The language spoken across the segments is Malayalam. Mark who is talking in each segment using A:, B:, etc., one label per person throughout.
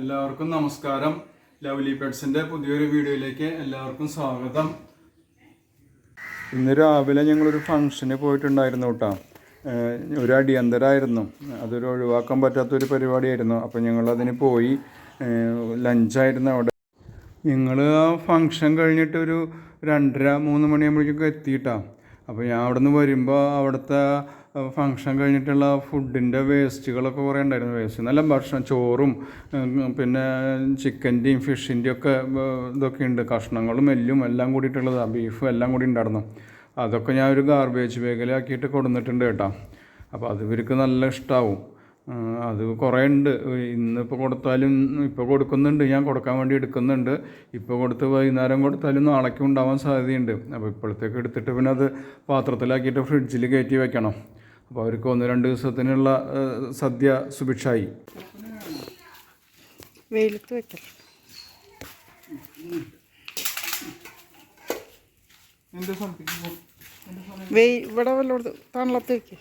A: എല്ലാവർക്കും നമസ്കാരം ലവ്ലി പെഡ്സിൻ്റെ പുതിയൊരു വീഡിയോയിലേക്ക് എല്ലാവർക്കും സ്വാഗതം ഇന്ന് രാവിലെ ഞങ്ങളൊരു ഫംഗ്ഷന് പോയിട്ടുണ്ടായിരുന്നു കേട്ടോ ഒരു അടിയന്തരായിരുന്നു അതൊരു ഒഴിവാക്കാൻ പറ്റാത്തൊരു പരിപാടിയായിരുന്നു അപ്പോൾ ഞങ്ങളതിന് പോയി ലഞ്ചായിരുന്നു അവിടെ ഞങ്ങൾ ആ ഫംഗ്ഷൻ കഴിഞ്ഞിട്ട് ഒരു രണ്ടര മൂന്ന് മണിയാകുമ്പോഴേക്കും എത്തിയിട്ടാണ് അപ്പോൾ ഞാൻ അവിടെ നിന്ന് വരുമ്പോൾ അവിടുത്തെ ഫങ്ഷൻ കഴിഞ്ഞിട്ടുള്ള ഫുഡിൻ്റെ വേസ്റ്റുകളൊക്കെ കുറേ ഉണ്ടായിരുന്നു വേസ്റ്റ് നല്ല ഭക്ഷണം ചോറും പിന്നെ ചിക്കൻ്റെയും ഫിഷിൻ്റെയും ഒക്കെ ഇതൊക്കെ ഉണ്ട് കഷ്ണങ്ങളും എല്ലും എല്ലാം കൂടിയിട്ടുള്ളതാണ് ബീഫും എല്ലാം കൂടി ഉണ്ടായിരുന്നു അതൊക്കെ ഞാൻ ഒരു ഗാർബേജ് ബാഗിലാക്കിയിട്ട് കൊടുന്നിട്ടുണ്ട് കേട്ടോ അപ്പോൾ അത് ഇവർക്ക് നല്ല ഇഷ്ടമാവും അത് കുറേ ഉണ്ട് ഇന്നിപ്പോൾ കൊടുത്താലും ഇപ്പോൾ കൊടുക്കുന്നുണ്ട് ഞാൻ കൊടുക്കാൻ വേണ്ടി എടുക്കുന്നുണ്ട് ഇപ്പോൾ കൊടുത്ത് വൈകുന്നേരം കൊടുത്താലും നാളേക്കും ഉണ്ടാവാൻ സാധ്യതയുണ്ട് അപ്പോൾ ഇപ്പോഴത്തേക്ക് എടുത്തിട്ട് പിന്നെ അത് പാത്രത്തിലാക്കിയിട്ട് ഫ്രിഡ്ജിൽ കയറ്റി വെക്കണം അപ്പോൾ അവർക്ക് ഒന്ന് രണ്ട് ദിവസത്തിനുള്ള സദ്യ സുഭിക്ഷായി
B: വെയിലത്ത് വെക്കൽ വെയിൽ ഇവിടെ വല്ലോടത്ത് തണലത്ത് വെക്കേ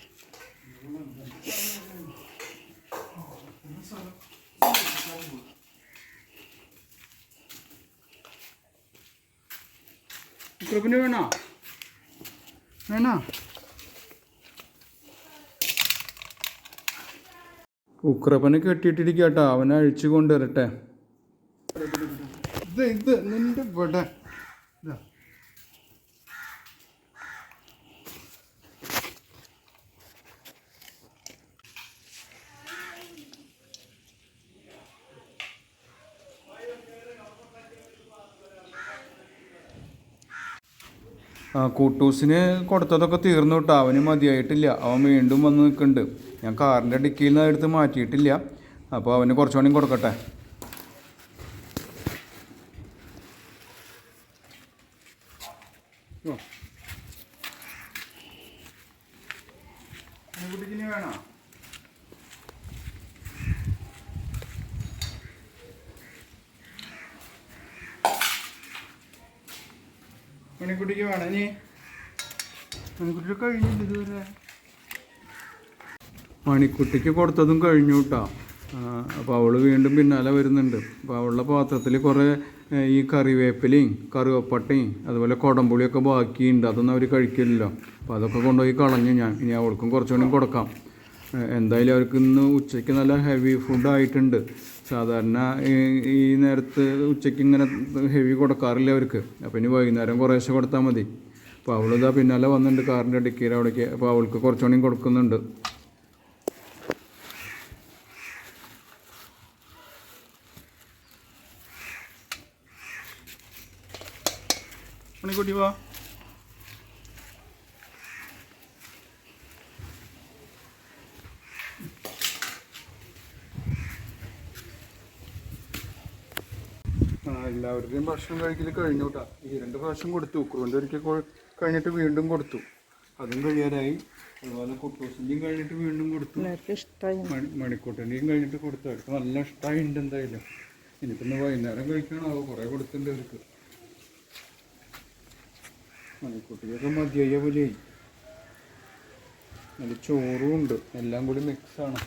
A: കൃപിന് വേണോ വേണോ ഉക്രപ്പനെ കെട്ടിയിട്ടിരിക്കട്ടോ അവനെ അഴിച്ചു കൊണ്ടുവരട്ടെ ഇത് ഇത് നിന്റെ ഇവിടെ കൂട്ടൂസിന് കൊടുത്തതൊക്കെ തീർന്നു കേട്ടോ അവന് മതിയായിട്ടില്ല അവൻ വീണ്ടും വന്ന് നിൽക്കുന്നുണ്ട് ഞാൻ കാറിൻ്റെ ഡിക്കിയിൽ നിന്ന് എടുത്ത് മാറ്റിയിട്ടില്ല അപ്പോൾ അവന് കുറച്ചുകൂടി കൊടുക്കട്ടെ വേണോ മണിക്കുട്ടിക്ക് വേണം ഇനി മണിക്കുട്ടി ഇതുവരെ മണിക്കുട്ടിക്ക് കൊടുത്തതും കഴിഞ്ഞു കേട്ടോ അപ്പോൾ അവള് വീണ്ടും പിന്നാലെ വരുന്നുണ്ട് അപ്പോൾ അവളുടെ പാത്രത്തിൽ കുറേ ഈ കറിവേപ്പിലയും കറിവപ്പട്ടയും അതുപോലെ കുടംപുളിയൊക്കെ ബാക്കിയുണ്ട് അതൊന്നും അവർ കഴിക്കില്ലല്ലോ അപ്പോൾ അതൊക്കെ കൊണ്ടുപോയി കളഞ്ഞു ഞാൻ ഇനി അവൾക്കും കുറച്ചുകൂടി കൊടുക്കാം എന്തായാലും അവർക്ക് ഇന്ന് ഉച്ചയ്ക്ക് നല്ല ഹെവി ഫുഡ് ആയിട്ടുണ്ട് സാധാരണ ഈ നേരത്ത് ഉച്ചയ്ക്ക് ഇങ്ങനെ ഹെവി കൊടുക്കാറില്ല അവർക്ക് അപ്പം ഇനി വൈകുന്നേരം കുറേശ്ശെ കൊടുത്താൽ മതി അപ്പോൾ അവളിതാ പിന്നാലെ വന്നിട്ടുണ്ട് കാറിൻ്റെ ഡിക്കിയിൽ അവിടേക്ക് അപ്പോൾ അവൾക്ക് കുറച്ചുകൂടി കൊടുക്കുന്നുണ്ട് മണിക്കുട്ടി വാ എല്ലാവരുടെയും ഭക്ഷണം കഴിക്കൽ കഴിഞ്ഞോട്ടാ ഈ രണ്ട് പ്രാവശ്യം കൊടുത്തു കുറുവൻ്റെ ഒരിക്കൽ കഴിഞ്ഞിട്ട് വീണ്ടും കൊടുത്തു അതും കഴിയാനായി അതുപോലെ കുട്ടൂസിൻ്റെയും കഴിഞ്ഞിട്ട് വീണ്ടും കൊടുത്തു
B: മണിക്കൂട്ടിൻ്റെയും
A: കഴിഞ്ഞിട്ട് കൊടുത്തു അവർക്ക് നല്ല ഇഷ്ടമായിട്ടുണ്ട് എന്തായാലും ഇനിയിപ്പം വൈകുന്നേരം കഴിക്കണം അത് കുറേ കൊടുത്തിട്ടുണ്ട് അവർക്ക് മണിക്കൂട്ടിയൊക്കെ മതിയായ പോലെയായി നല്ല ചോറും ഉണ്ട് എല്ലാം കൂടി മിക്സാണ്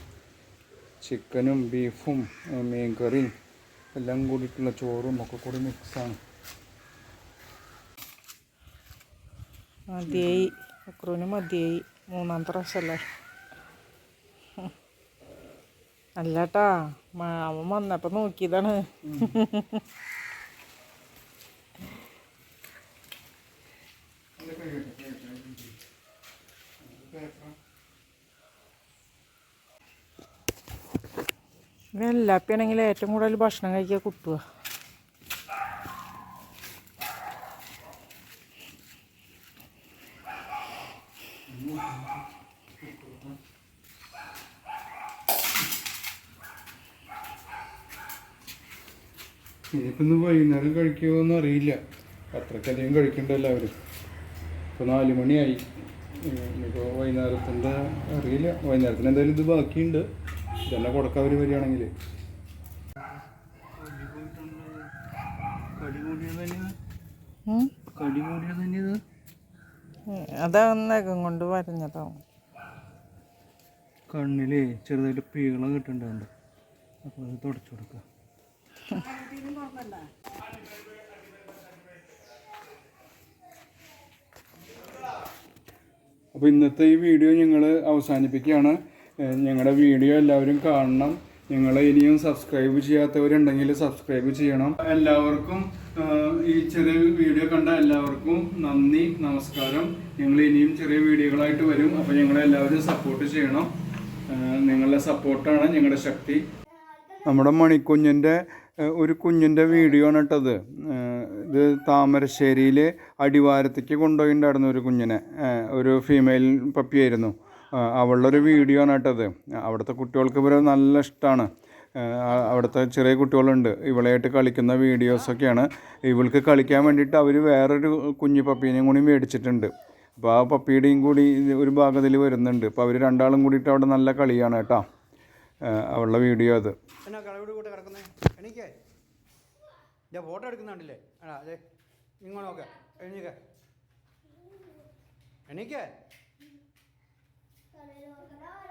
A: ചിക്കനും ബീഫും മീൻ കറിയും എല്ലാം കൂടിയിട്ടുള്ള ചോറും ഒക്കെ കൂടി മിക്സാണ്
B: മതിയായി അക്രൂന് മതിയായി മൂന്നാമത്തെ പ്രാവശ്യമല്ലേ അല്ലാട്ടാ അവൻ വന്നപ്പോ നോക്കിയതാണ് Thank you. വെള്ളാപ്പിയാണെങ്കിൽ ഏറ്റവും കൂടുതൽ ഭക്ഷണം കഴിക്കുക കുട്ടുക
A: ഇനിയിപ്പൊന്ന് വൈകുന്നേരം കഴിക്കുമോയെന്ന് അറിയില്ല അത്രക്കധികം കഴിക്കണ്ട എല്ലാവരും ഇപ്പൊ നാല് മണിയായി ഇനിയിപ്പോൾ അറിയില്ല വൈകുന്നേരത്തിന് എന്തായാലും ഇത് ബാക്കിയുണ്ട് ഇതെല്ലാം കൊടുക്കാൻ അവർ വരികയാണെങ്കിൽ
B: അതൊന്നേക്കും കൊണ്ട് വരഞ്ഞതാവും
A: കണ്ണിലേ ചെറുതായിട്ട് പീള കിട്ടുന്നുണ്ട് അപ്പൊ അത് തുടച്ചു കൊടുക്കുക അപ്പോൾ ഇന്നത്തെ ഈ വീഡിയോ ഞങ്ങൾ അവസാനിപ്പിക്കുകയാണ് ഞങ്ങളുടെ വീഡിയോ എല്ലാവരും കാണണം നിങ്ങൾ ഇനിയും സബ്സ്ക്രൈബ് ചെയ്യാത്തവരുണ്ടെങ്കിൽ സബ്സ്ക്രൈബ് ചെയ്യണം എല്ലാവർക്കും ഈ ചെറിയ വീഡിയോ കണ്ട എല്ലാവർക്കും നന്ദി നമസ്കാരം ഞങ്ങൾ ഇനിയും ചെറിയ വീഡിയോകളായിട്ട് വരും അപ്പോൾ ഞങ്ങളെല്ലാവരും സപ്പോർട്ട് ചെയ്യണം നിങ്ങളുടെ സപ്പോർട്ടാണ് ഞങ്ങളുടെ ശക്തി നമ്മുടെ മണിക്കുഞ്ഞിൻ്റെ ഒരു കുഞ്ഞിൻ്റെ വീഡിയോ ആണ് കേട്ടത് ഇത് താമരശ്ശേരിയിൽ അടിവാരത്തേക്ക് കൊണ്ടുപോയിട്ടുണ്ടായിരുന്നു ഒരു കുഞ്ഞിനെ ഒരു ഫീമെയിൽ പപ്പിയായിരുന്നു അവളുടെ ഒരു വീഡിയോ ആണ് കേട്ടത് അവിടുത്തെ കുട്ടികൾക്ക് ഇവരെ നല്ല ഇഷ്ടമാണ് അവിടുത്തെ ചെറിയ കുട്ടികളുണ്ട് ഇവളായിട്ട് കളിക്കുന്ന വീഡിയോസൊക്കെയാണ് ഇവൾക്ക് കളിക്കാൻ വേണ്ടിയിട്ട് അവർ വേറൊരു കുഞ്ഞു പപ്പീനെയും കൂടി മേടിച്ചിട്ടുണ്ട് അപ്പോൾ ആ പപ്പിയുടെയും കൂടി ഒരു ഭാഗത്തിൽ വരുന്നുണ്ട് അപ്പോൾ അവർ രണ്ടാളും കൂടിയിട്ട് അവിടെ നല്ല കളിയാണ് കേട്ടോ അവളുടെ വീഡിയോ അത് ഫോട്ടോ എടുക്കുന്നുണ്ടല്ലേ അതെ ഇങ്ങോട്ടൊക്കെ എണീക്കേ Hallelujah.